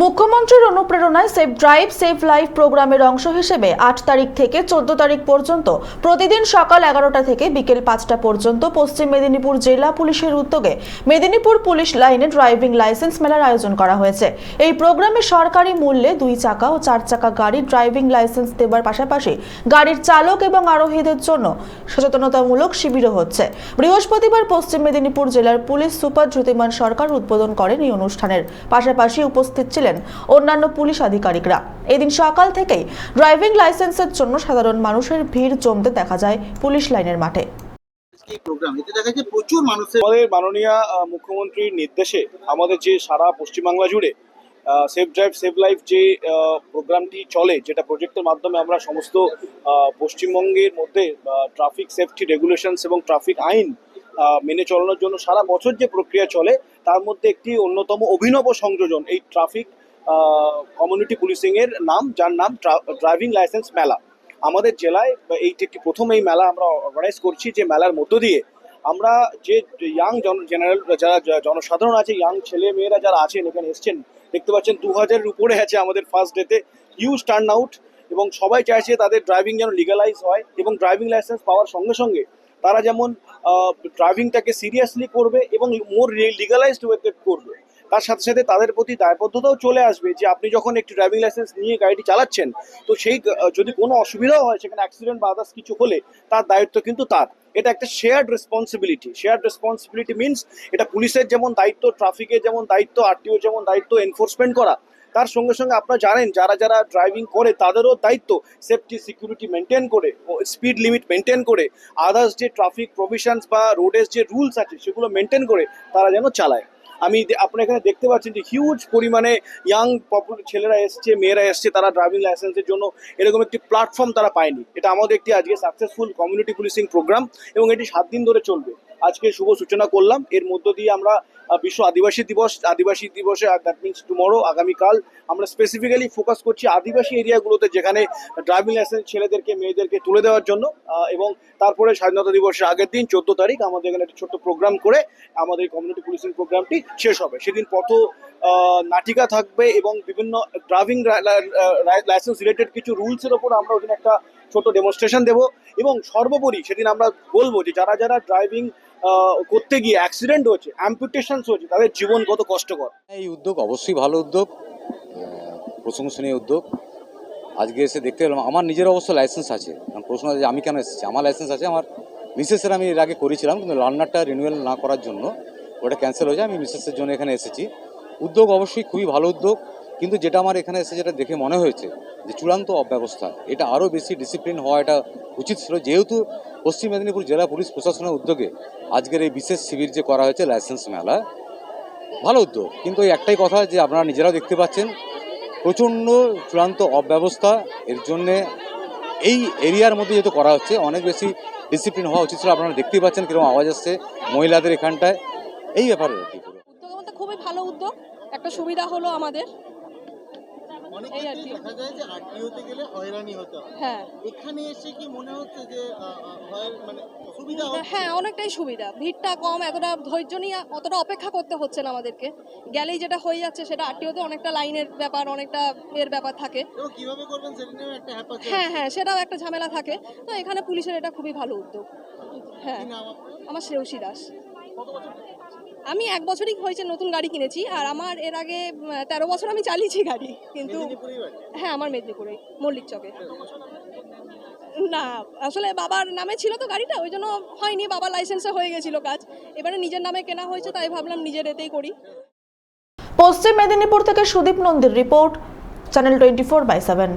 মুখ্যমন্ত্রীর অনুপ্রেরণায় safe drive safe life প্রোগ্রামের অংশ হিসেবে আট তারিখ থেকে চোদ্দ তারিখ পর্যন্ত, প্রতিদিন সকাল এগারোটা থেকে বিকেল পাঁচটা পর্যন্ত পশ্চিম মেদিনীপুর জেলা পুলিশের উদ্যোগে মেদিনীপুর পুলিশ লাইনে ড্রাইভিং লাইসেন্স মেলার আয়োজন করা হয়েছে। এই প্রোগ্রামে সরকারি মূল্যে দুই চাকা ও চার চাকা গাড়ির ড্রাইভিং লাইসেন্স দেওয়ার পাশাপাশি গাড়ির চালক এবং আরোহীদের জন্য সচেতনতামূলক শিবিরও হচ্ছে। বৃহস্পতিবার পশ্চিম মেদিনীপুর জেলার পুলিশ সুপার জ্যোতিমান সরকার উদ্বোধন করেন এই অনুষ্ঠানের। পাশাপাশি উপস্থিত ছিলেন অন্যান্য পুলিশ আধিকারিকরা। এদিন সকাল থেকেই ড্রাইভিং লাইসেন্সের জন্য সাধারণ মানুষের ভিড় জমতে দেখা যায় পুলিশ লাইনের মাঠে। প্রোগ্রাম এতে দেখা যাচ্ছে প্রচুর মানুষের আমাদের মাননীয় আহ, মুখ্যমন্ত্রীর নির্দেশে আমাদের যে সারা পশ্চিমবাংলা জুড়ে সেফ ড্রাইভ সেভ লাইফ যে প্রোগ্রামটি চলে যেটা প্রজেক্টের মাধ্যমে আমরা সমস্ত আহ, পশ্চিমবঙ্গের মধ্যে ট্রাফিক সেফটি রেগুলেশনস এবং ট্রাফিক আইন আহ, মেনে চলানোর জন্য সারা বছর যে প্রক্রিয়া চলে তার মধ্যে একটি অন্যতম অভিনব সংযোজন, এই ট্রাফিক কমিউনিটি পুলিশিং এর নাম, যার নাম ড্রাইভিং লাইসেন্স মেলা। আমাদের জেলায় এইটি একটি প্রথম এই মেলা আমরা অর্গানাইজ করছি, যে মেলার মধ্য দিয়ে আমরা যে ইয়াং জন জেনারেল যারা জনসাধারণ আছে ইয়াং ছেলে মেয়েরা যারা আছেন, এখানে এসছেন, দেখতে পাচ্ছেন দু হাজারের উপরে আছে আমাদের ফার্স্ট ডেতে হিউজ টার্ন আউট এবং সবাই চাইছে তাদের ড্রাইভিং যেন লিগালাইজ হয় এবং ড্রাইভিং লাইসেন্স পাওয়ার সঙ্গে সঙ্গে তারা যেমন ড্রাইভিংটাকে সিরিয়াসলি করবে এবং মোর লিগালাইজড ওয়েতে করবে। তার সাথে সাথে তাদের প্রতি দায়বদ্ধতাও চলে আসবে যে আপনি যখন একটি ড্রাইভিং লাইসেন্স নিয়ে গাড়িটি চালাচ্ছেন, তো সেই যদি কোনো অসুবিধাও হয় সেখানে অ্যাক্সিডেন্ট বা আদার্স কিছু হলে তার দায়িত্ব কিন্তু তার। এটা একটা shared responsibility shared responsibility means এটা পুলিশের যেমন দায়িত্ব ট্রাফিকের যেমন দায়িত্ব আরটিও যেমন দায়িত্ব এনফোর্সমেন্ট করা তার সঙ্গে সঙ্গে আপনারা জানেন, যারা যারা ড্রাইভিং করে, তাদেরও দায়িত্ব সেফটি সিকিউরিটি মেনটেন করে স্পিড লিমিট মেনটেন করে আদার্স যে ট্রাফিক প্রভিশনস বা রোডের যে রুলস আছে, সেগুলো মেনটেন করে তারা যেন চালায়। আমি আপনারা এখানে দেখতে পাচ্ছেন যে হিউজ পরিমাণে ইয়াং পপুলার ছেলেরা এসছে, মেয়েরা এসছে, তারা ড্রাইভিং লাইসেন্সের জন্য এরকম একটি প্ল্যাটফর্ম তারা পায়নি। এটা আমাদের একটি আজকে সাকসেসফুল কমিউনিটি পুলিশিং প্রোগ্রাম এবং এটি সাত দিন ধরে চলবে। আজকে শুভ সূচনা করলাম। এর মধ্য দিয়ে আমরা বিশ্ব আদিবাসী দিবস, আদিবাসী দিবসে দ্যাট মিনস টুমরো আগামীকাল, আমরা স্পেসিফিক্যালি ফোকাস করছি আদিবাসী এরিয়াগুলোতে যেখানে ড্রাইভিং লাইসেন্স ছেলেদেরকে, মেয়েদেরকে তুলে দেওয়ার জন্য এবং তারপরে স্বাধীনতা দিবসের আগের দিন, চোদ্দ তারিখ, আমাদের এখানে একটা ছোট্ট প্রোগ্রাম করে, আমাদের কমিউনিটি পুলিশিং প্রোগ্রামটি শেষ হবে। সেদিন পথ নাটিকা থাকবে এবং বিভিন্ন ড্রাইভিং লাইসেন্স রিলেটেড কিছু রুলসের ওপর আমরা ওখানে একটা ছোট ডেমনস্ট্রেশন দেব এবং সর্বোপরি সেদিন আমরা বলব যে যারা যারা ড্রাইভিং করতে গিয়ে অ্যাক্সিডেন্ট হয়েছে অ্যাম্পুটেশনস হয়েছে, তাদের জীবন কত কষ্টকর। এই উদ্যোগ অবশ্যই ভালো উদ্যোগ প্রশংসনীয় উদ্যোগ। আজকে এসে দেখতে পেলাম, আমার নিজের অবশ্য লাইসেন্স আছে। প্রশ্ন আছে আমি কেন এসেছি? আমার লাইসেন্স আছে, আমার মিসেসের আমি এর আগে করেছিলাম, কিন্তু লার্নারটা রিনিউয়াল না করার জন্য ওটা ক্যান্সেল হয়ে যায়, আমি মিসেসের জন্য এখানে এসেছি। উদ্যোগ অবশ্যই খুবই ভালো উদ্যোগ। কিন্তু যেটা আমার এখানে এসে যেটা দেখে মনে হয়েছে যে চূড়ান্ত অব্যবস্থা, এটা আরও বেশি ডিসিপ্লিন হওয়া এটা উচিত ছিল। যেহেতু পশ্চিম মেদিনীপুর জেলা পুলিশ প্রশাসনের উদ্যোগে আজকের এই বিশেষ শিবির যে করা হয়েছে লাইসেন্স মেলা, ভালো উদ্যোগ। কিন্তু ওই একটাই কথা যে আপনারা নিজেরাও দেখতে পাচ্ছেন, প্রচণ্ড চূড়ান্ত অব্যবস্থা, এর জন্যে এই এরিয়ার মধ্যে যেহেতু করা হচ্ছে, অনেক বেশি ডিসিপ্লিন হওয়া উচিত ছিল। আপনারা দেখতেই পাচ্ছেন কীরকম আওয়াজ আসছে মহিলাদের এখানটায়। এই ব্যাপারে আর কি। খুবই ভালো উদ্যোগ। একটা সুবিধা হলো আমাদের। এই আর ক্ষেত্রেই কি। দেখা যায় যে আরটিওতে গেলে হয়রানি হতে হয়। হ্যাঁ। এখানে এসে কি মনে হচ্ছে যে মানে সুবিধা হ্যাঁ অনেকটাই সুবিধা। ভিড়টা কম এতটা ধৈর্য নিয়ে অতটা অপেক্ষা করতে হচ্ছে না আমাদেরকে। গেলেই যেটা হয়ে যাচ্ছে সেটা আরটিওতে অনেকটা লাইনের ব্যাপার অনেকটা এর ব্যাপার থাকে। কীভাবে করবেন সেটা একটা হ্যাঁ হ্যাঁ সেটাও একটা ঝামেলা থাকে। তো এখানে পুলিশের এটা খুবই ভালো উদ্যোগ। হ্যাঁ। আমার শ্রেয়সী দাস? আমি এক বছরই হয়েছে নতুন গাড়ি কিনেছি, আর আমার এর আগে তেরো বছর আমি চালিয়েছি গাড়ি, কিন্তু হ্যাঁ আমার মেদিনীপুরে মল্লিক চকে। না, আসলে বাবার নামে ছিল তো গাড়িটা, ওই জন্য হয়নি, বাবার লাইসেন্সে হয়ে গেছিল কাজ। এবারে নিজের নামে কেনা হয়েছে, তাই ভাবলাম নিজের এতেই করি। পশ্চিম মেদিনীপুর থেকে Sudip নন্দীর report, channel twenty four by seven.